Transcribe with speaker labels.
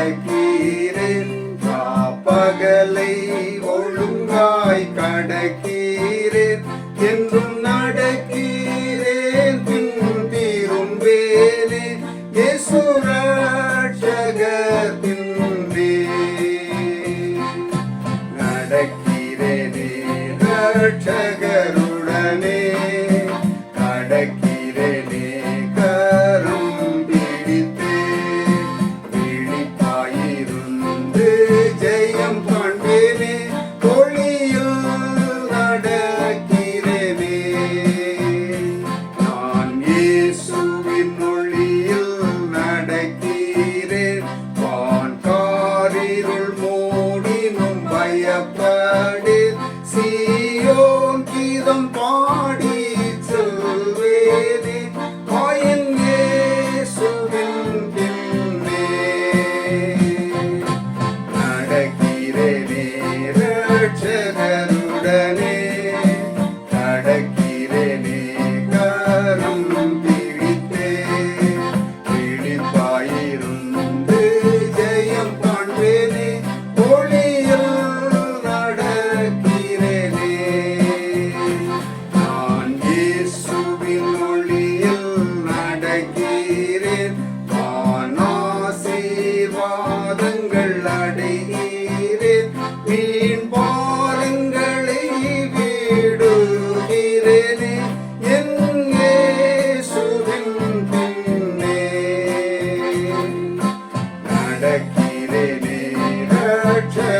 Speaker 1: கடக்கீரேன். பகலை ஒழுங்காய் கடக்கீரேன். என்றும் நடக்கீரேன். பின் தீரும் வேலே. ரட்சகர் நடக்கிறேனே ரட்சகருடனே. Oh. பாதங்கள் அடைகிறேன். வீண் பாலங்களை விடுகிறேனே. என் இயேசுவின் பின்னே. நடக்கிறேனே ரட்சகரு.